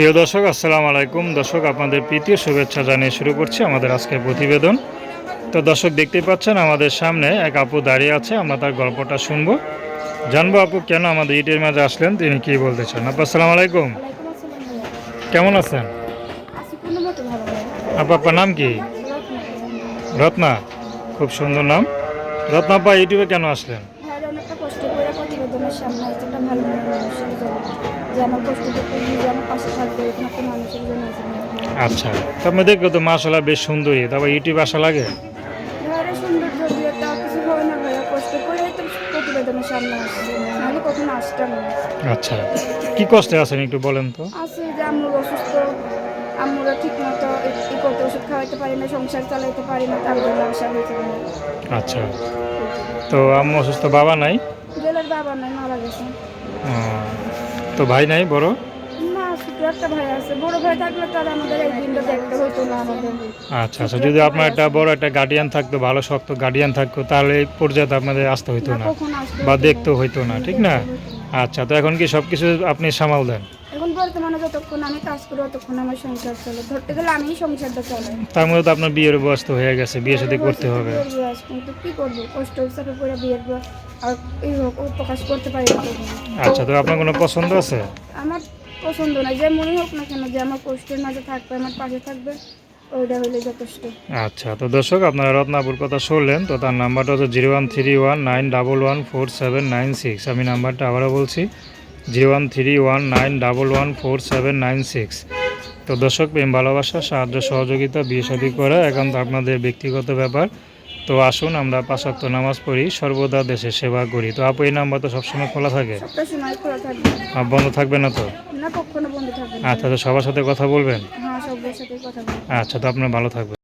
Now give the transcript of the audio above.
প্রিয় দর্শক, আসসালামু আলাইকুম। দর্শক, আপনাদের প্রীতীয় শুভেচ্ছা জানিয়ে শুরু করছি আমাদের আজকের প্রতিবেদন। তো দর্শক, দেখতেই পাচ্ছেন আমাদের সামনে এক আপু দাঁড়িয়ে আছে, আমরা তার গল্পটা শুনব। জানব আপু, কেন আমাদের ইটের মাঝে আসলেন, তিনি কি বলতে চান? আপু, আসসালামু আলাইকুম। কেমন আছেন। আপু, আপনার নাম কি। রত্না। খুব সুন্দর নাম। রত্না আপা, ইউটিউবে কেন আসলেন? আমার আমার পাশে থাকবে মানুষের জন্য আচ্ছা তো আপনি দেখব তো মাসাল্লাহ বেশ সুন্দরী। তারপর ইউটিউব আসা লাগে? আচ্ছা কি কষ্টে আছেন একটু বলেন তো? আছে যে আম্মুর অসুস্থ করতে ওষুধ খাওয়াইতে পারি না সংসার চালাইতে পারি না তার জন্য আসা হয়েছে। আচ্ছা তো আম্মু অসুস্থ বাবা নাই? জেলের বাবা নাই মারা গেছে। তো ভাই নাই বড়? আচ্ছা আচ্ছা যদি আপনার একটা বড় একটা গার্ডিয়ান থাকতো ভালো শক্ত গার্ডিয়ান থাকতো তাহলে এই পর্যায়ে আপনাদের আসতে হইতো না বা দেখতে হইতো না ঠিক না? আচ্ছা তো এখন কি সব কিছু আপনি সামাল দেন? এখন বর্তমানে যতক্ষণ আমি কাজ করি ততক্ষণ আমার সংসার চলে। ধরতে গেলে আমি সংসারটা চলে তার মধ্যে তো আপনার বিয়ের বয়স তো হয়ে গেছে বিয়ে সাথে করতে হবে। কিন্তু কি করব? কষ্ট হিসাবে করে বিয়ের আর এই হোক প্রকাশ করতে পারি আচ্ছা তো আপনার কোনো পছন্দ আছে? আমার পছন্দ না যে মনে হোক না কেন যে আমার কষ্টের মাঝে থাকবে আমার পাশে থাকবে ওইটা যথেষ্ট। আচ্ছা তো দর্শক আপনারা রত্নাপুর কথা শুনলেন তো তার নাম্বারটা হচ্ছে zero one three one nine double one four seven nine six. আমি নাম্বারটা আবারও বলছি zero one three one nine double one four seven nine six. তো দর্শক প্রেম ভালোবাসা সাহায্য সহযোগিতা বিয়ে শাদী করা একান্ত আপনাদের ব্যক্তিগত ব্যাপার। তো আসুন আমরা পাঁচাত্ত নামাজ পড়ি সর্বদা দেশে সেবা করি। তো আপু এই নাম্বার তো সবসময় খোলা থাকে? বন্ধ থাকবে না তো? আচ্ছা তো সবার সাথে কথা বলবেন? হ্যাঁ আচ্ছা তো আপনার ভালো থাকবে